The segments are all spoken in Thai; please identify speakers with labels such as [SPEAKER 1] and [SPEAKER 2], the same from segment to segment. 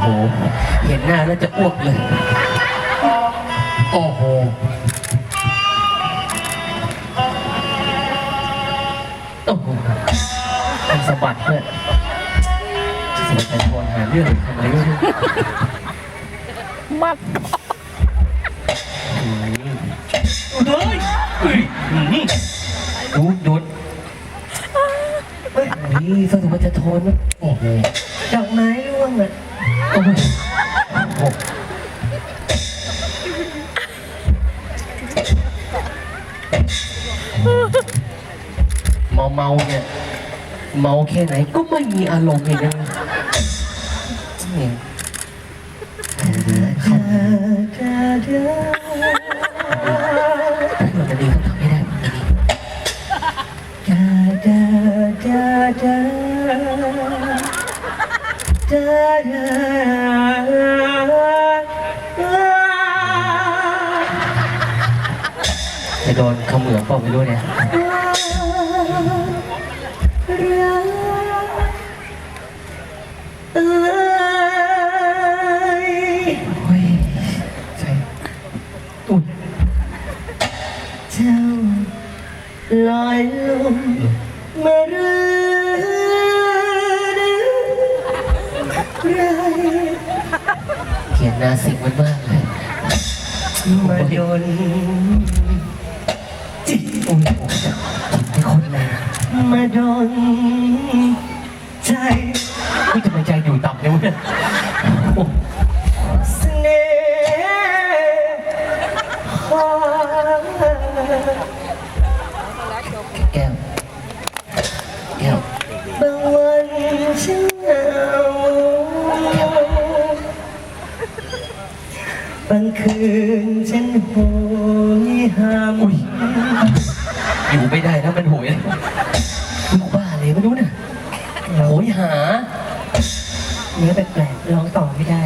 [SPEAKER 1] โห เห็นหน้าแล้วจะอ้วกเลย
[SPEAKER 2] โอ้โห
[SPEAKER 1] โอ้โหมันสะบัดด้วยเสียใจทวนหาเรื่องทำไมไม่รู้
[SPEAKER 3] มัก
[SPEAKER 1] เฮ้ยเฮ้ยดูดูดเฮ้ยนี่สมุทรจะทนนะ
[SPEAKER 2] โอ้โห
[SPEAKER 1] ดอกไม้ร่วงอะ โอ้โหโอ้โหเมาเมาเนี่ยเมาแค่ไหนก็ไม่มีอารมณ์เลยนะเนี่ยเข้ามันจะดีเขาทำไม่ได้มันดีดาดาดาดาดาดา จะโดนเขมือบเปล่าไม่รู้เนี่ยเอ้ยโอ้ยใช่อุ้ยเจ้าลอยลมมาเรื่อย นนาสิกมันมากเลยมาโดนจิตอุ้ยโอ้ยจิตไม่คนเลยมาโดนใจ
[SPEAKER 2] นี่ทำไมใจอยู่ต่ำเนี่ยวะเนี่ยโอ้
[SPEAKER 1] เสน่หาแก้ว คืนฉันโหยหามุย
[SPEAKER 2] อยู่ไม่ได้ถ้ามันโหย
[SPEAKER 1] ลูกบ้าเลยไม่รู้น่ะโหยหาเนื้อแปลกๆร้องต่อไม่ได้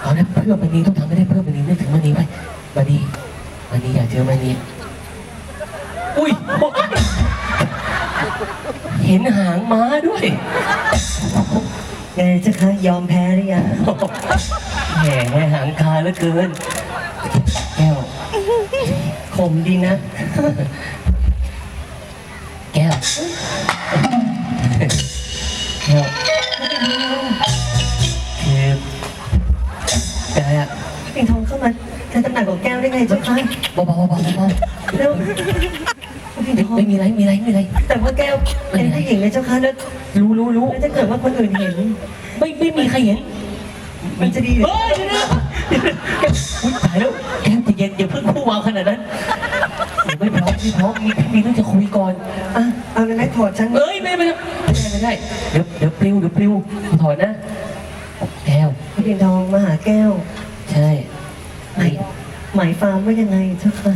[SPEAKER 1] เอาละเพื่อมันนี้ต้องทำให้ได้เพื่อมันนี้นึกถึงมันนี้ไปมันนี้มันนี้อยากเจอมันนี้อุ้ยเห็นหางม้าด้วย
[SPEAKER 4] ไงเจ้าคะยอมแพ้หรือยัง
[SPEAKER 1] แหมหางคาเหลือเกิน แก้ว
[SPEAKER 4] ขมดีนะ
[SPEAKER 1] แก้ว แก้วคืออะไรอะ
[SPEAKER 4] ปิ่นทองเข้ามาในตำแหน่งของแก้วได้ไงเจ้าคะ
[SPEAKER 1] เบาๆเบาๆเบาๆเบา
[SPEAKER 4] แล้วปิ่น
[SPEAKER 1] ๆ
[SPEAKER 4] ทอง
[SPEAKER 1] ไม่มีอะไรมีอะไรมีอะไร
[SPEAKER 4] แต่ว่าแก้วเป็นผู้หญิงนะเจ้าคะแล้ว
[SPEAKER 1] รู้รู้รู้
[SPEAKER 4] แล้วถ้าเกิดว่าคนอื่นเห็น
[SPEAKER 1] ไม่ไม่มีใครเห็น
[SPEAKER 4] มันจะดีเหรือ
[SPEAKER 1] เฮ้ยเดี๋ยวนะแก้วอุ๊ยตายแล้วแก้วใจะเย็นอย่าเพิ่งคู่วางขนาดนั้นไม่พร้อมไม่พร้อมมีมีเรื่องจะคุยก่อน
[SPEAKER 4] อะเอาเลยไหมถอดฉัน
[SPEAKER 1] เอ้ยไม่ไม่ไม่ได้ไม่ได้เดี๋ยวเดี๋ยวปลิวเดี๋ยวปลิวถอดนะแก้ว
[SPEAKER 4] ปิ่นทองมาหาแก้ว
[SPEAKER 1] ใช่
[SPEAKER 4] หมายหมายฟาร์มว่ายังไงเจ้าคะ